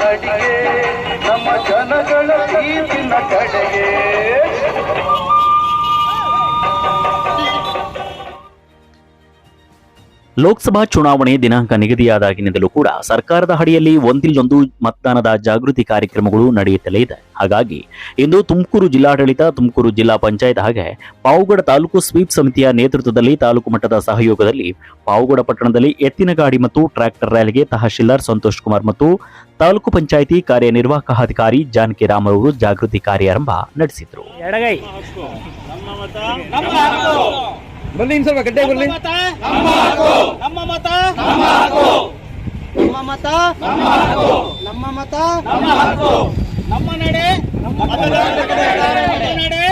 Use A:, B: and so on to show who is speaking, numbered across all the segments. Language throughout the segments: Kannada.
A: ನಡಿಗೆ ನಮ್ಮ ಜನಗಳ ಪ್ರೀತಿನ ಕಡೆಗೆ.
B: ಲೋಕಸಭಾ ಚುನಾವಣೆ ದಿನಾಂಕ ನಿಗದಿಯಾದಾಗಿನಿಂದಲೂ ಕೂಡ ಸರ್ಕಾರದ ಅಡಿಯಲ್ಲಿ ಒಂದಿಲ್ಲೊಂದು ಮತದಾನದ ಜಾಗೃತಿ ಕಾರ್ಯಕ್ರಮಗಳು ನಡೆಯುತ್ತಲೇ ಇದೆ. ಹಾಗಾಗಿ ಇಂದು ತುಮಕೂರು ಜಿಲ್ಲಾಡಳಿತ ತುಮಕೂರು ಜಿಲ್ಲಾ ಪಂಚಾಯತ್ ಹಾಗೆ ಪಾವುಗಡ ತಾಲೂಕು ಸ್ವೀಪ್ ಸಮಿತಿಯ ನೇತೃತ್ವದಲ್ಲಿ ತಾಲೂಕು ಮಟ್ಟದ ಸಹಯೋಗದಲ್ಲಿ ಪಾವುಗಡ ಪಟ್ಟಣದಲ್ಲಿ ಎತ್ತಿನ ಗಾಡಿ ಮತ್ತು ಟ್ರ್ಯಾಕ್ಟರ್ ರ್ಯಾಲಿಗೆ ತಹಶೀಲ್ದಾರ್ ಸಂತೋಷ್ ಕುಮಾರ್ ಮತ್ತು ತಾಲೂಕು ಪಂಚಾಯಿತಿ ಕಾರ್ಯನಿರ್ವಾಹಕ ಅಧಿಕಾರಿ ಜಾನಕಿ ರಾಮ್ ಅವರು ಜಾಗೃತಿ ಕಾರ್ಯಾರಂಭ ನಡೆಸಿದರು.
C: ಎಡಗೈ.
D: ಬನ್ನಿ ಇನ್ ಸ್ವಲ್ಪ ಗಡ್ಡೆ ಬರ್ಲಿ.
C: ನಮ್ಮ ಮತ? ನಮ್ಮ ಮತ. ನಮ್ಮ ಮತ? ನಮ್ಮ ನಡೆ? ನಮ್ಮ ನಡೆ.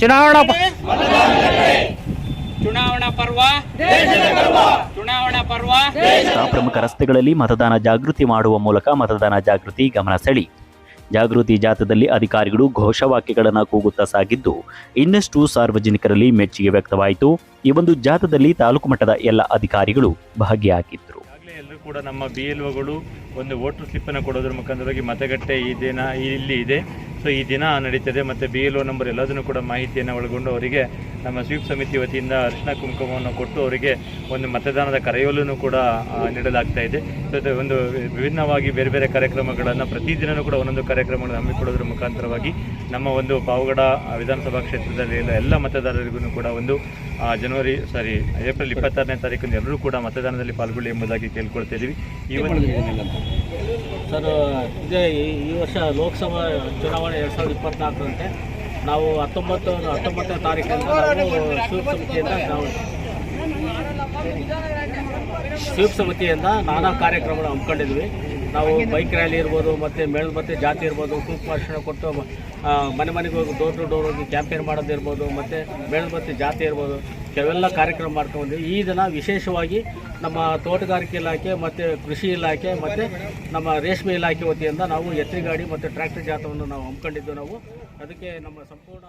B: ಚುನಾವಣಾ
C: ಚುನಾವಣಾ ಪರ್ವ. ಚುನಾವಣಾ ಪರ್ವ.
B: ಪ್ರಮುಖ ರಸ್ತೆಗಳಲ್ಲಿ ಮತದಾನ ಜಾಗೃತಿ ಮಾಡುವ ಮೂಲಕ ಮತದಾನ ಜಾಗೃತಿ ಗಮನ ಸೆಳಿ. ಜಾಗೃತಿ ಜಾಥಾದಲ್ಲಿ ಅಧಿಕಾರಿಗಳು ಘೋಷವಾಕ್ಯಗಳನ್ನು ಕೂಗುತ್ತಾ ಸಾಗಿದ್ದು, ಇನ್ನಷ್ಟು ಸಾರ್ವಜನಿಕರಲ್ಲಿ ಮೆಚ್ಚುಗೆ ವ್ಯಕ್ತವಾಯಿತು. ಈ ಒಂದು ಜಾಥಾದಲ್ಲಿ ತಾಲೂಕು ಮಟ್ಟದ ಎಲ್ಲ ಅಧಿಕಾರಿಗಳು ಭಾಗಿಯಾಗಿದ್ದರು
E: ಎಲ್ಲರೂ ಕೂಡ ನಮ್ಮ ಬಿ ಎಲ್ ಒಗಳು ಒಂದು ವೋಟರ್ ಸ್ಲಿಪ್ಪನ್ನು ಕೊಡೋದ್ರ ಮುಖಾಂತರವಾಗಿ ಮತಗಟ್ಟೆ ಈ ದಿನ ಇಲ್ಲಿ ಇದೆ. ಸೊ ಈ ದಿನ ನಡೀತದೆ ಮತ್ತು ಬಿ ಎಲ್ ಒ ನಂಬರ್ ಎಲ್ಲದನ್ನು ಕೂಡ ಮಾಹಿತಿಯನ್ನು ಒಳಗೊಂಡು ಅವರಿಗೆ ನಮ್ಮ ಸ್ವೀಪ್ ಸಮಿತಿ ವತಿಯಿಂದ ಅರಿಶಿನ ಕುಂಕುಮವನ್ನು ಕೊಟ್ಟು ಅವರಿಗೆ ಒಂದು ಮತದಾನದ ಕರೆಯೋಲನ್ನು ಕೂಡ ನೀಡಲಾಗ್ತಾ ಇದೆ. ಸೊ ಒಂದು ವಿಭಿನ್ನವಾಗಿ ಬೇರೆ ಬೇರೆ ಕಾರ್ಯಕ್ರಮಗಳನ್ನು ಪ್ರತಿದಿನವೂ ಕೂಡ ಒಂದೊಂದು ಕಾರ್ಯಕ್ರಮಗಳನ್ನು ಹಮ್ಮಿಕೊಳ್ಳೋದ್ರ ಮುಖಾಂತರವಾಗಿ ನಮ್ಮ ಒಂದು ಪಾವಗಡ ವಿಧಾನಸಭಾ ಕ್ಷೇತ್ರದಲ್ಲಿ ಎಲ್ಲ ಎಲ್ಲ ಮತದಾರರಿಗೂ ಕೂಡ ಒಂದು ಜನವರಿ ಸಾರಿ ಏಪ್ರಿಲ್ ಇಪ್ಪತ್ತಾರನೇ ತಾರೀಕಿನ ಎಲ್ಲರೂ ಕೂಡ ಮತದಾನದಲ್ಲಿ ಪಾಲ್ಗೊಳ್ಳಿ ಎಂಬುದಾಗಿ ಕೇಳ್ಕೊಳ್ತಾ ಇದ್ದೀವಿ ಈ ಒಂದು
F: ಸರ್, ಇದೇ ಈ- ವರ್ಷ ಲೋಕಸಭಾ ಚುನಾವಣೆ ಎರಡು ಸಾವಿರದ ಇಪ್ಪತ್ನಾಲ್ಕರಂತೆ ನಾವು ಹತ್ತೊಂಬತ್ತು, ಹತ್ತೊಂಬತ್ತನೇ ತಾರೀಕಿನಿಂದ ನಾವು ಸ್ವೀಪ್ ಸಮಿತಿಯಿಂದ ನಾವು ಸ್ವೀಪ್ ಸಮಿತಿಯಿಂದ ನಾನಾ ಕಾರ್ಯಕ್ರಮಗಳು ಹಮ್ಮಿಕೊಂಡಿದ್ವಿ. ನಾವು ಬೈಕ್ ರ್ಯಾಲಿ ಇರ್ಬೋದು, ಮತ್ತು ಮೇಲ್ಬತ್ತೆ ಜಾತಿ ಇರ್ಬೋದು ಕುಂಕುಮ ಭಾಷಣ ಕೊಟ್ಟು ಮನೆ ಮನೆಗೆ ಹೋಗಿ ಡೋರ್ ಟು ಡೋರ್ ಹೋಗಿ, ಕ್ಯಾಂಪೇನ್ ಮಾಡೋದಿರ್ಬೋದು, ಮತ್ತು ಮೇಲ್ಬತ್ತೆ ಜಾತಿ ಇರ್ಬೋದು. ಕೆಲವೆಲ್ಲ ಕಾರ್ಯಕ್ರಮ ಮಾಡ್ಕೊಂಡಿದ್ದೀವಿ ಈ ದಿನ ವಿಶೇಷವಾಗಿ ನಮ್ಮ ತೋಟಗಾರಿಕೆ ಇಲಾಖೆ ಮತ್ತು ಕೃಷಿ ಇಲಾಖೆ ಮತ್ತು ನಮ್ಮ ರೇಷ್ಮೆ ಇಲಾಖೆ ವತಿಯಿಂದ ನಾವು ಎತ್ತಿಗಾಡಿ ಮತ್ತು ಟ್ರ್ಯಾಕ್ಟರ್ ಜಾಥವನ್ನು ನಾವು ಹಮ್ಮಿಕೊಂಡಿದ್ದು ನಾವು. ಅದಕ್ಕೆ ನಮ್ಮ ಸಂಪೂರ್ಣ